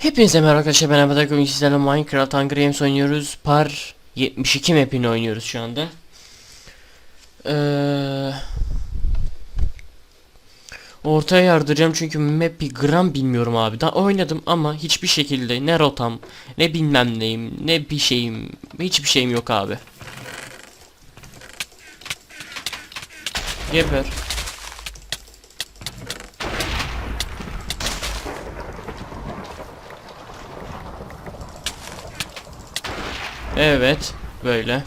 Hepinize merhaba arkadaşlar ben Ahmet Akın. Sizlerle Minecraft Hunger Games oynuyoruz. Par 72 map'ini oynuyoruz şu anda. Ee, Ortaya yardıracağım çünkü map bir gram bilmiyorum abi. Daha oynadım ama hiçbir şekilde ne rotam ne bilmem neyim ne bir şeyim Hiçbir şeyim yok abi. Geber Evet böyle.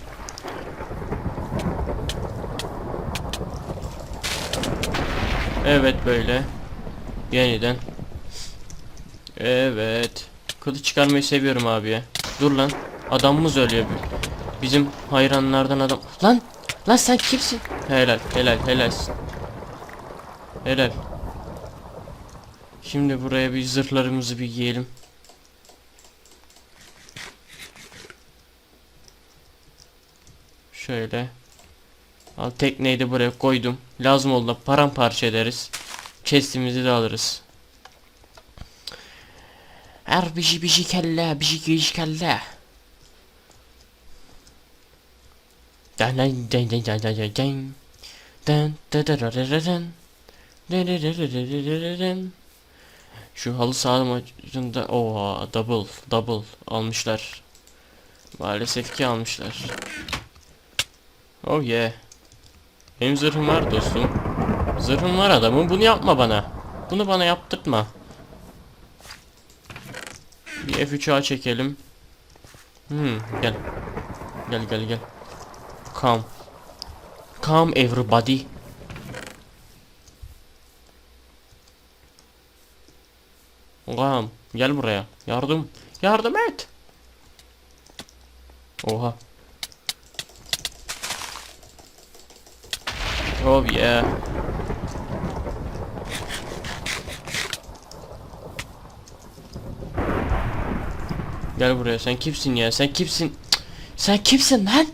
Evet böyle. Yeniden. Evet. Kılıç çıkarmayı seviyorum abi ya Dur lan Adamımız ölüyor. Bizim hayranlardan adam Lan Lan sen kimsin? Helal helal helalsin Helal. Şimdi buraya bir zırhlarımızı bir giyelim Şöyle. Al tekneyi de buraya koydum. Lazım olduğunda paramparça ederiz. Chest'imizi de alırız. Er bişi bişi kelle bişi bişi kelle. Da da da dan. Da da da da da da da dan. Şu halı saha maçında oha double double almışlar. Maalesef ki almışlar. Oh yeah. Benim zırhım var dostum. Zırhım var adamım. Bunu yapma bana. Bunu bana yaptırtma. Bir F3'a çekelim. Hmm, gel. Gel gel gel. Come. Come everybody. Come. Gel buraya. Yardım. Yardım et. Oha. Oh yeah. Gel buraya sen kimsin ya? Sen kimsin? Sen kimsin lan?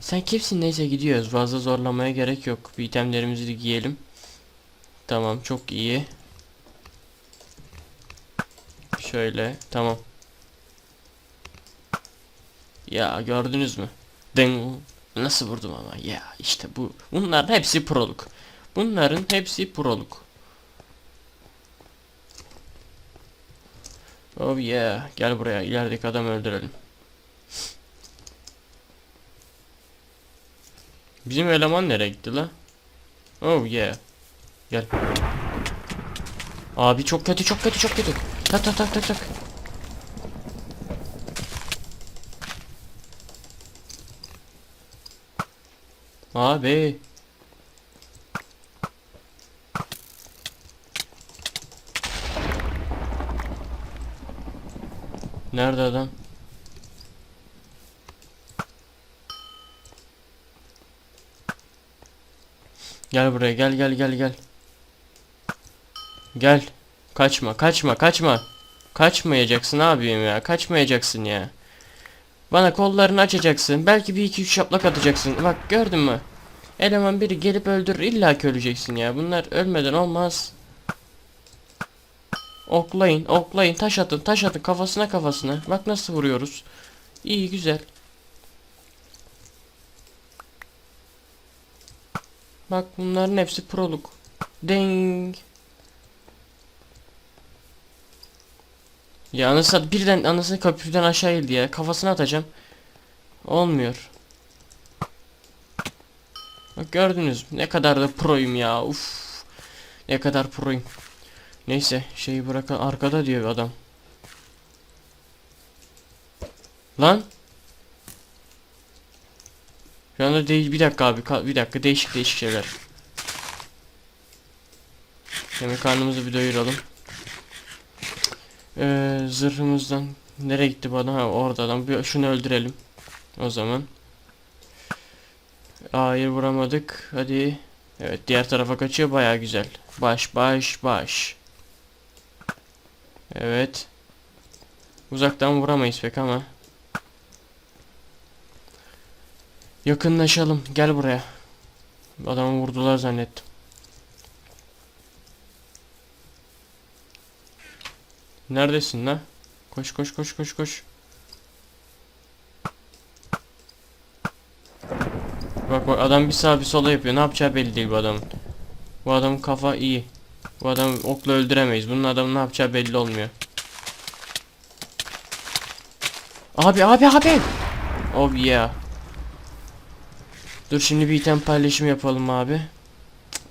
Sen kimsin? Neyse gidiyoruz. Fazla zorlamaya gerek yok. Bir itemlerimizi de giyelim. Tamam çok iyi. Şöyle tamam. Ya gördünüz mü? Ding Nasıl vurdum ama ya işte bu. Bunların hepsi proluk. Bunların hepsi proluk. Oh yeah. Gel buraya. ilerideki adamı öldürelim. Bizim eleman nereye gitti la? Oh yeah. Gel. Abi çok kötü çok kötü çok kötü. Tak tak tak tak tak. Abi. Nerede adam? Gel buraya gel gel gel gel. Gel. Kaçma kaçma kaçma. Kaçmayacaksın abim ya kaçmayacaksın ya. Bana kollarını açacaksın. Belki bir iki üç şaplak atacaksın. Bak gördün mü? Eleman biri gelip öldürür illa ki öleceksin ya. Bunlar ölmeden olmaz. Oklayın, oklayın, taş atın, taş atın kafasına kafasına. Bak nasıl vuruyoruz. İyi güzel. Bak bunların hepsi proluk. Ding. Ya anasını birden anasını köprüden aşağı ildi ya. Kafasına atacağım. Olmuyor. Bak gördünüz ne kadar da proyum ya. Uf. Ne kadar proyum. Neyse şeyi bırakın arkada diyor adam. Lan. Şu anda değil bir dakika abi bir dakika değişik değişik şeyler. Yemek karnımızı bir doyuralım. Ee, zırhımızdan nereye gitti bu adam? Ha orada adam. Bir şunu öldürelim. O zaman. Hayır vuramadık. Hadi. Evet diğer tarafa kaçıyor baya güzel. Baş baş baş. Evet. Uzaktan vuramayız pek ama. Yakınlaşalım. Gel buraya. Adamı vurdular zannettim. Neredesin la? Koş koş koş koş koş. Bak bak adam bir sağa bir sola yapıyor. Ne yapacağı belli değil bu adamın. Bu adamın kafa iyi. Bu adamı okla öldüremeyiz. Bunun adamın ne yapacağı belli olmuyor. Abi abi abi. Oh yeah. Dur şimdi bir item paylaşım yapalım abi.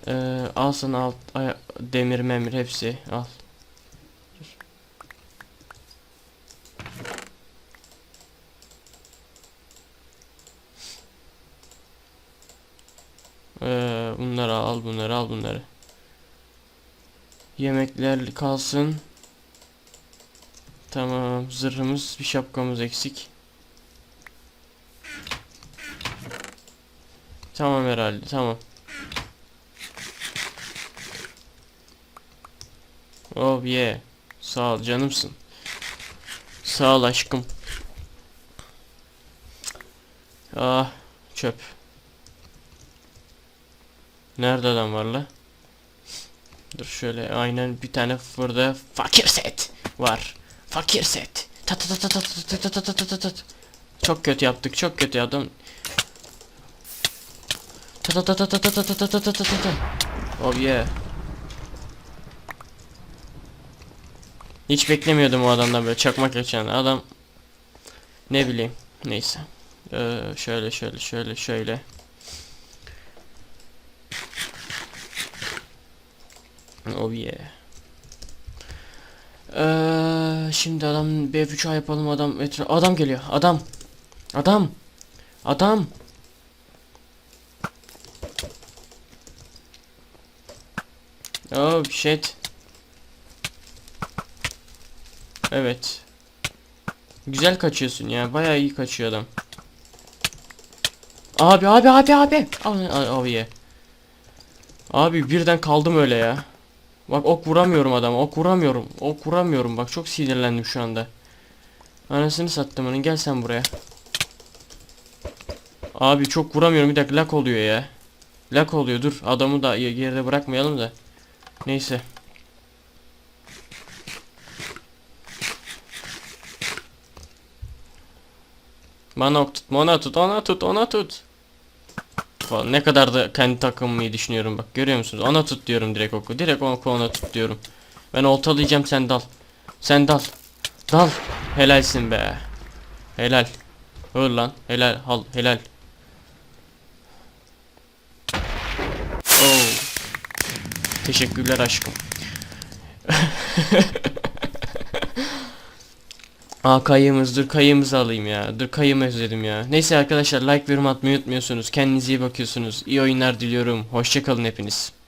Ee, al sana alt demir memir hepsi al. Ee, bunları al bunları al bunları. Yemekler kalsın. Tamam zırhımız bir şapkamız eksik. Tamam herhalde tamam. Oh yeah. Sağ ol canımsın. Sağ ol aşkım. Ah çöp. Nerede adam var la? Dur şöyle aynen bir tane burada fakir set var. Fakir set. Ta ta ta ta ta ta ta ta ta ta ta ta. Çok kötü yaptık. Çok kötü adam. Ta ta ta ta ta ta ta ta ta ta ta ta ta. Oh yeah. Hiç beklemiyordum o adamdan böyle çakmak açan adam. Ne bileyim. Neyse. Ee, şöyle şöyle şöyle şöyle. Oh yeah. Ee, şimdi adam B3A yapalım adam etra adam geliyor adam adam adam. Oh shit. Evet. Güzel kaçıyorsun ya bayağı iyi kaçıyor adam. Abi abi abi abi. Abi abi ye. Abi birden kaldım öyle ya Bak ok vuramıyorum adama. Ok vuramıyorum. Ok vuramıyorum. Bak çok sinirlendim şu anda. Anasını sattım onun. Gel sen buraya. Abi çok vuramıyorum. Bir dakika lak oluyor ya. Lak oluyor. Dur. Adamı da geride bırakmayalım da. Neyse. Bana ok tut. Ona tut. Ona tut. Ona tut. Falan. Ne kadar da kendi takımımı düşünüyorum bak görüyor musunuz? Ona tut diyorum direkt oku. Direkt oku ona tut diyorum. Ben oltalayacağım sen dal. Sen dal. Dal. Helalsin be. Helal. Öl lan. Helal. Hal. Helal. Oo. Teşekkürler aşkım. Aa kayığımız dur kayığımızı alayım ya. Dur kayığımı özledim ya. Neyse arkadaşlar like ve yorum atmayı unutmuyorsunuz. Kendinize iyi bakıyorsunuz. İyi oyunlar diliyorum. Hoşçakalın hepiniz.